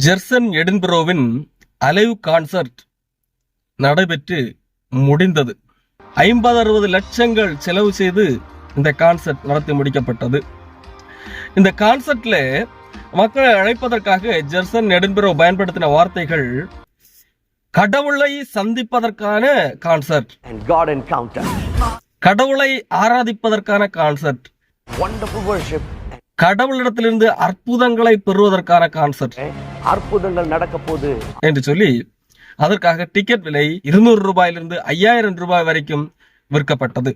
ஜெர்சன் எடின்பரோவின் alive concert நடைபெற்று முடிந்தது ஐம்பது அறுபது லட்சங்கள் செலவு செய்து இந்த கான்சர்ட் நடத்தி முடிக்கப்பட்டது இந்த கான்சர்ட்ல மக்களை அழைப்பதற்காக ஜெர்சன் எடின்பரோ பயன்படுத்தின வார்த்தைகள் கடவுளை சந்திப்பதற்கான கான்சர்ட் and God encounter. கடவுளை ஆராதிப்பதற்கான கான்சர்ட் Wonderful worship. கடவுளிடத்திலிருந்து அற்புதங்களை பெறுவதற்கான கான்சர்ட் அற்புதங்கள் நடக்க போது. என்று சொல்லி அதற்காக டிக்கெட் விலை இருநூறு ரூபாயிலிருந்து ஐயாயிரம் ரூபாய் வரைக்கும் விற்கப்பட்டது.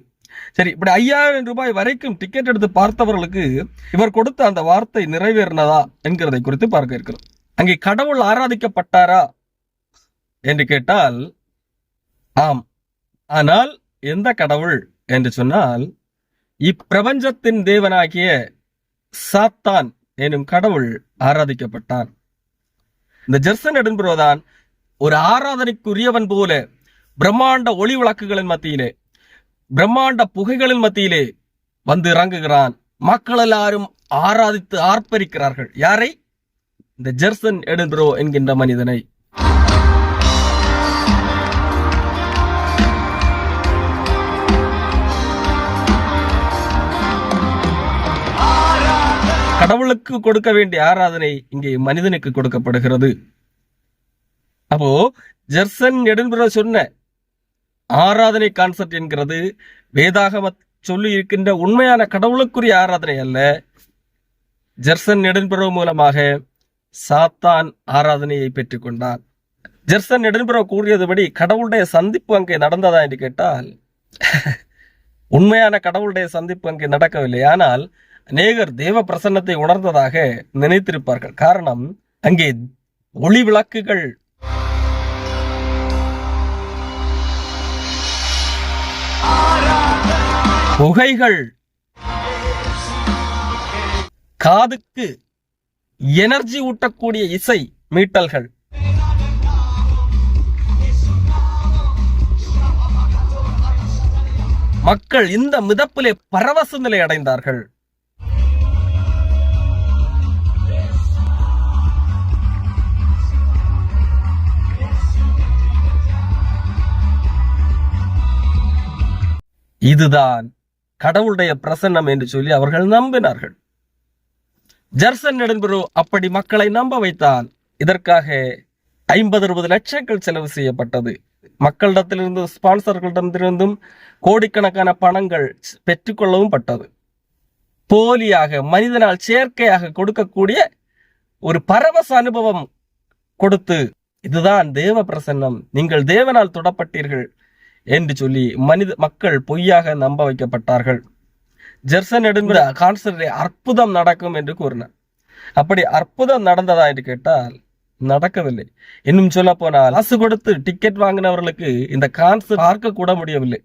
சரி இப்படி ஐயாயிரம் ரூபாய் வரைக்கும் டிக்கெட் எடுத்து பார்த்தவர்களுக்கு இவர் கொடுத்த அந்த வார்த்தை நிறைவேறினதா என்கிறதை குறித்து பார்க்க இருக்கிறோம். அங்கே கடவுள் ஆராதிக்கப்பட்டாரா என்று கேட்டால் ஆம். ஆனால் எந்த கடவுள்? என்று சொன்னால் இப்பிரபஞ்சத்தின் தேவனாகிய சாத்தான் எனும் கடவுள் ஆராதிக்கப்பட்டான். இந்த ஜெர்சன் எடின்பரோதான் ஒரு ஆராதனைக்குரியவன் போல பிரம்மாண்ட ஒளி விளக்குகளின் மத்தியிலே பிரம்மாண்ட புகைகளின் மத்தியிலே வந்து இறங்குகிறான். மக்கள் எல்லாரும் ஆராதித்து ஆர்ப்பரிக்கிறார்கள். யாரை? இந்த ஜெர்சன் எடின்பரோ என்கின்ற மனிதனை. கடவுளுக்கு கொடுக்க வேண்டிய ஆராதனை இங்கே மனிதனுக்கு கொடுக்கப்படுகிறது. அப்போ ஜெர்சன் எடின்பரோ சொன்ன ஆராதனை கான்செப்ட் என்கிறது வேதாகம சொல்லி இருக்கின்ற உண்மையான கடவுளுக்குரிய ஆராதனை அல்ல. ஜெர்சன் எடின்பரோ மூலமாக சாத்தான் ஆராதனையை பெற்றுக்கொண்டான். ஜெர்சன் எடின்பரோ கூறியதுபடி கடவுளுடைய சந்திப்பு அங்கே நடந்ததா என்று கேட்டால் உண்மையான கடவுளுடைய சந்திப்பு அங்கே நடக்கவில்லை. ஆனால் அநேகர் தேவ பிரசன்னத்தை உணர்ந்ததாக நினைத்திருப்பார்கள். காரணம் அங்கே ஒளி விளக்குகள். புகைகள் காதுக்கு எனர்ஜி ஊட்டக்கூடிய இசை மீட்டல்கள். மக்கள் இந்த மிதப்பிலே பரவச நிலை அடைந்தார்கள். இதுதான் கடவுளுடைய பிரசன்னம் என்று சொல்லி அவர்கள் நம்பினார்கள். ஜெர்சன் நெடுன்பெரு அப்படி மக்களை நம்ப வைத்தான். இதற்காக ஐம்பது அறுபது லட்சங்கள் செலவு செய்யப்பட்டது. மக்களிடத்திலிருந்து ஸ்பான்சர்களிடத்திலிருந்தும் கோடிக்கணக்கான பணங்கள் பெற்றுக்கொள்ளவும் பட்டது. போலியாக மனிதனால் செயற்கையாக கொடுக்கக்கூடிய ஒரு பரவச அனுபவம் கொடுத்து இதுதான் தேவ பிரசன்னம். நீங்கள் தேவனால் தொடப்பட்டீர்கள். என்று சொல்லி மனித மக்கள் பொய்யாக நம்ப வைக்கப்பட்டார்கள். ஜெர்சன் எடுங்கிற கான்சர்ட்டில் அற்புதம் நடக்கும் என்று கூறினார். அப்படி அற்புதம் நடந்ததா என்று கேட்டால் நடக்கவில்லை. இன்னும் சொல்ல போனால் காசு கொடுத்து டிக்கெட் வாங்கினவர்களுக்கு இந்த கான்சர்ட் பார்க்க கூட முடியவில்லை.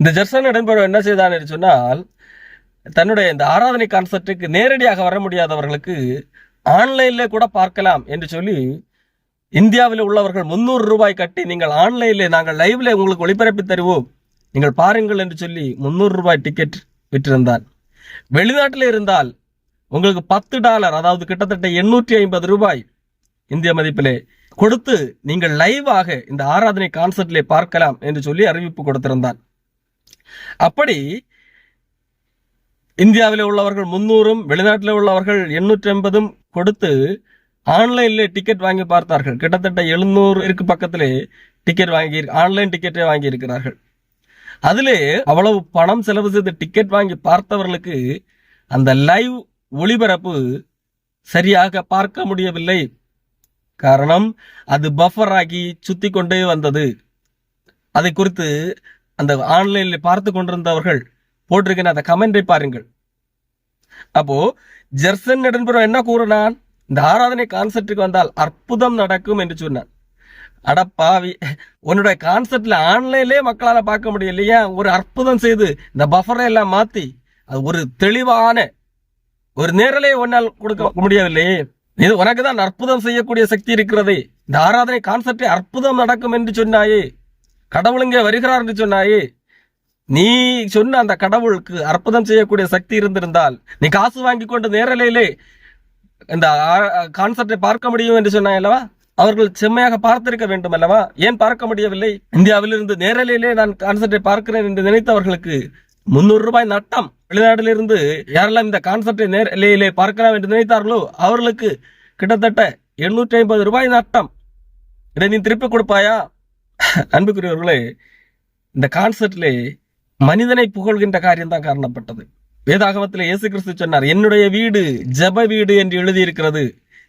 இந்த ஜெர்சன் இடம்பெறும் என்ன செய்தான் என்று சொன்னால் தன்னுடைய இந்த ஆராதனை கான்சர்ட்டுக்கு நேரடியாக வர முடியாதவர்களுக்கு ஆன்லைன்ல கூட பார்க்கலாம் என்று சொல்லி இந்தியாவில் உள்ளவர்கள் முந்நூறு ரூபாய் கட்டி நீங்கள் ஆன்லைனில் நாங்கள் லைவ்ல உங்களுக்கு ஒளிபரப்பி தருவோம். நீங்கள் பாருங்கள் என்று சொல்லி முந்நூறு ரூபாய் டிக்கெட் விற்றிருந்தான். வெளிநாட்டில் இருந்தால் உங்களுக்கு பத்து டாலர் அதாவது கிட்டத்தட்ட எண்ணூற்றி ஐம்பது ரூபாய் இந்திய மதிப்பிலே கொடுத்து நீங்கள் லைவாக இந்த ஆராதனை கான்சர்ட்லே பார்க்கலாம் என்று சொல்லி அறிவிப்பு கொடுத்திருந்தான். அப்படி இந்தியாவில் உள்ளவர்கள் முன்னூறும் வெளிநாட்டில் உள்ளவர்கள் எண்ணூற்றி ஐம்பதும் கொடுத்து ஆன்லைன்ல டிக்கெட் வாங்கி பார்த்தார்கள். கிட்டத்தட்ட எழுநூறு இருக்கு பக்கத்திலே டிக்கெட் வாங்கி ஆன்லைன் டிக்கெட்டே வாங்கி இருக்கிறார்கள். அதிலே அவ்வளவு பணம் செலவு செய்து டிக்கெட் வாங்கி பார்த்தவர்களுக்கு அந்த லைவ் ஒளிபரப்பு சரியாக பார்க்க முடியவில்லை. காரணம் அது பஃபர் ஆகி சுத்தி கொண்டே வந்தது. அதை குறித்து அந்த ஆன்லைனில் பார்த்து கொண்டிருந்தவர்கள் போட்டிருக்கிற அந்த கமெண்டை பாருங்கள். அப்போ ஜெர்சன் நெடன்புரம் என்ன கூறினான்? இந்த ஆராதனை கான்செப்டுக்கு வந்தால் அற்புதம் நடக்கும் என்று சொன்னான் அடப்பாவி உன்னுடைய கான்செப்ட்ல ஆன்லைன்லயே மக்களால பார்க்க முடியலையா ஒரு அற்புதம் செய்து இந்த பஃபரை எல்லாம் மாத்தி அது ஒரு தெளிவான ஒரு நேரலே உன்னால் கொடுக்க முடியவில்லையே. இது உனக்கு தான் அற்புதம் செய்யக்கூடிய சக்தி இருக்கிறதே. இந்த ஆராதனை கான்செப்டே அற்புதம் நடக்கும் என்று சொன்னாயே. கடவுளுங்க வருகிறார் என்று சொன்னாயே. நீ சொன்ன அந்த கடவுளுக்கு அற்புதம் செய்யக்கூடிய சக்தி இருந்திருந்தால் நீ காசு வாங்கி கொண்டு நேரலையிலே இந்த கான்செப்டை பார்க்க முடியும் என்று சொன்னாங்க அல்லவா? அவர்கள் செம்மையாக பார்த்திருக்க வேண்டும் அல்லவா? ஏன் பார்க்க முடியவில்லை? இந்தியாவிலிருந்து நேரலையிலே நான் கான்செப்டை பார்க்கிறேன் என்று நினைத்தவர்களுக்கு முன்னூறு ரூபாய் நட்டம். வெளிநாட்டிலிருந்து யாரெல்லாம் இந்த கான்செப்டை நேரலையிலே பார்க்கலாம் என்று நினைத்தார்களோ அவர்களுக்கு கிட்டத்தட்ட எண்ணூற்றி ஐம்பது ரூபாய் நட்டம். இதை நீ திருப்பி கொடுப்பாயா? அன்புக்குரியவர்களே இந்த கான்சர்ட்லே மனிதனை புகழ்கின்ற காரியம்தான் காரணப்பட்டது. வேதாகமத்தில் இயேசு கிறிஸ்து சொன்னார் என்னுடைய வீடு ஜெப வீடு என்று எழுதியிருக்கிறது.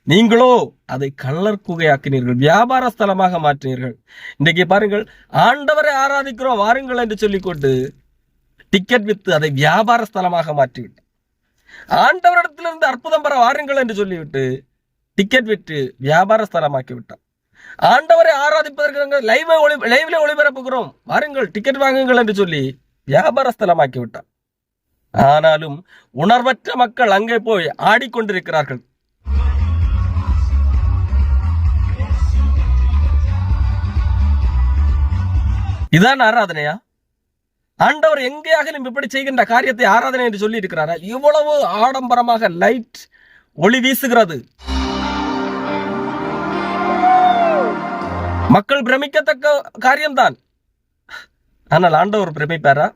நீங்களோ அதை கள்ளர் குகையாக்கினீர்கள் வியாபார ஸ்தலமாக மாற்றினீர்கள். இன்றைக்கு பாருங்கள் ஆண்டவரை ஆராதிக்கிறோம் வாருங்கள் என்று சொல்லிக்கொண்டு டிக்கெட் வித்து அதை வியாபார ஸ்தலமாக மாற்றிவிட்டார். ஆண்டவரிடத்திலிருந்து அற்புதம் பெற வாருங்கள் என்று சொல்லிவிட்டு டிக்கெட் விட்டு வியாபார ஸ்தலமாக்கி விட்டார் ஆண்டவரை ஆராதிப்பதற்கு லைவ் ஒளி லைவ்ல ஒளிபரப்புகிறோம். வாருங்கள் டிக்கெட் வாங்குங்கள் என்று சொல்லி வியாபார ஸ்தலமாக்கி விட்டார் ஆனாலும் உணர்வற்ற மக்கள் அங்கே போய் ஆடிக்கொண்டிருக்கிறார்கள். இதான் ஆராதனையா? ஆண்டவர் எங்கேயாகிலும் இப்படி செய்கின்ற காரியத்தை ஆராதனை என்று சொல்லி இருக்கிறாரா இவ்வளவு ஆடம்பரமாக லைட் ஒளி வீசுகிறது. மக்கள் பிரமிக்கத்தக்க காரியம்தான். ஆனால் ஆண்டவர் பிரமிப்பாரா?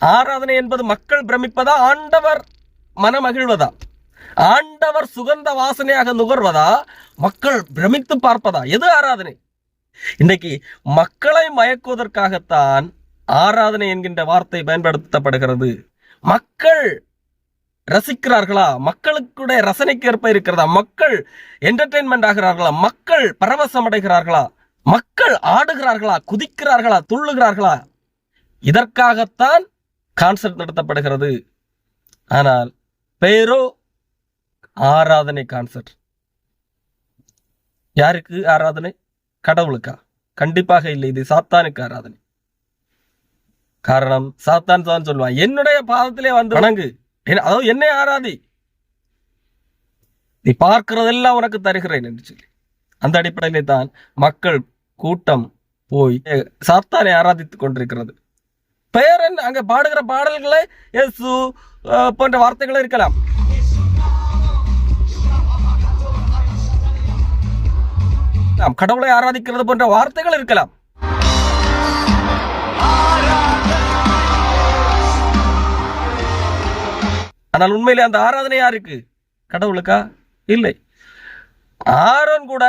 ஆராதனை என்பது மக்கள் பிரமிப்பதா? ஆண்டவர் மனமகிழ்வதா? ஆண்டவர் சுகந்த வாசனையாக நுகர்வதா? மக்கள் பிரமித்து பார்ப்பதா? எது ஆராதனை? இன்னைக்கு மக்களை மயக்குவதற்காகத்தான் ஆராதனை என்கின்ற வார்த்தை பயன்படுத்தப்படுகிறது. மக்கள் ரசிக்கிறார்களா? மக்களுக்குடைய ரசனைக்கு ஏற்ப இருக்கிறதா? மக்கள் என்டர்டெயின்மெண்ட் ஆகிறார்களா? மக்கள் பரவசம் அடைகிறார்களா? மக்கள் ஆடுகிறார்களா? குதிக்கிறார்களா? துள்ளுகிறார்களா? இதற்காகத்தான் கான்சர்ட் நடத்தப்படுகிறது. ஆனால் பெயரோ ஆராதனை கான்சர்ட் யாருக்கு ஆராதனை? கடவுளுக்கா? கண்டிப்பாக இல்லை இது சாத்தானுக்கு ஆராதனை. காரணம் சாத்தான் தான் சொல்லுவான் என்னுடைய பாதத்திலே வந்து வணங்கு. அதாவது என்னை ஆராதி. நீ பார்க்கிறதெல்லாம் உனக்கு தருகிறேன் என்று சொல்லி. அந்த அடிப்படையிலே தான் மக்கள் கூட்டம் போய் சாத்தானை ஆராதித்துக் கொண்டிருக்கிறது. பெயர் என்ன பாடுகிற பாடல்களை இயேசு போன்ற வார்த்தைகள் இருக்கலாம். நாம் கடவுளை ஆராதிக்கிறது போன்ற வார்த்தைகள் இருக்கலாம். ஆனால் உண்மையிலே அந்த ஆராதனை யாருக்கு கடவுளுக்கா? இல்லை. ஆரோன் கூட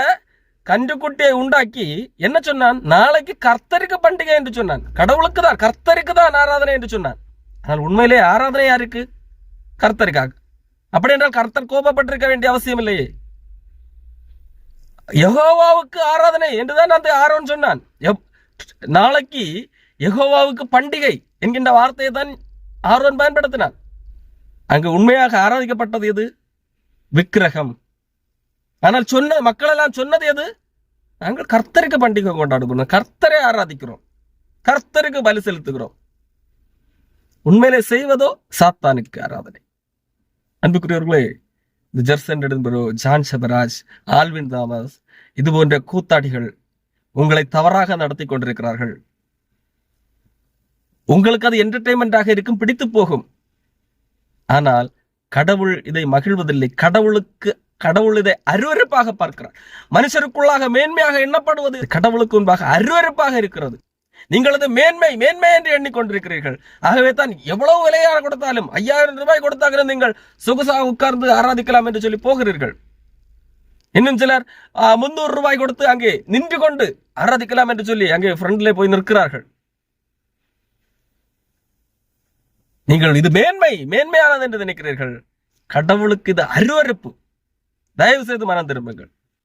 கன்றுக்குட்டியை உண்டாக்கி என்ன சொன்னான்? நாளைக்கு கர்த்தருக்கு பண்டிகை என்று சொன்னான். கடவுளுக்கு தான் கர்த்தருக்கு தான் ஆராதனை என்று சொன்னான். ஆனால் உண்மையிலே ஆராதனை யாருக்கு? கர்த்தருக்காக. அப்படி என்றால் கர்த்தர் கோபப்பட்டிருக்க வேண்டிய அவசியம் இல்லையே. யகோவாவுக்கு ஆராதனை என்றுதான் அந்த ஆரோன் சொன்னான். எப்- நாளைக்கு யகோவாவுக்கு பண்டிகை என்கின்ற வார்த்தையை தான் ஆர்வன் பயன்படுத்தினான். அங்கு உண்மையாக ஆராதிக்கப்பட்டது எது? விக்கிரகம். ஆனால் சொன்ன மக்களெல்லாம் சொன்னது எது? நாங்கள் கர்த்தருக்கு பண்டிகை கொண்டாடுகிறோம். கர்த்தரை ஆராதிக்கிறோம். கர்த்தருக்கு பலி செலுத்துகிறோம். உண்மையிலே செய்வதோ சாத்தானுக்கு ஆராதனை. அன்புக்குரியவர்களே இந்த Jerson Edinbaro John Sebaraj Alvin Thomas இது போன்ற கூத்தாடிகள் உங்களை தவறாக நடத்தி கொண்டிருக்கிறார்கள். உங்களுக்கு அது என்டர்டைன்மெண்டாக இருக்கும் பிடித்து போகும். ஆனால் கடவுள் இதை மகிழ்வதில்லை. கடவுளுக்கு கடவுள் இதை அருவருப்பாக பார்க்கிறார். மனுஷருக்குள்ளாக மேன்மையாக எண்ணப்படுவது கடவுளுக்கு முன்பாக அருவருப்பாக இருக்கிறது. நீங்கள் மேன்மை மேன்மை என்று எண்ணிக்கொண்டிருக்கிறீர்கள். ஆகவே தான் எவ்வளவு விலையாக கொடுத்தாலும் ஐயாயிரம் ரூபாய் கொடுத்தாலும் நீங்கள் சொகுசாக உட்கார்ந்து ஆராதிக்கலாம் என்று சொல்லி போகிறீர்கள். இன்னும் சிலர் முன்னூறு ரூபாய் கொடுத்து அங்கே நின்று கொண்டு ஆராதிக்கலாம் என்று சொல்லி அங்கே ஃப்ரண்ட்ல போய் நிற்கிறார்கள். நீங்கள் இது மேன்மை மேன்மையானது என்று நினைக்கிறீர்கள். கடவுளுக்கு இது அருவருப்பு. தயவு செய்து மனம் திரும்புங்கள்.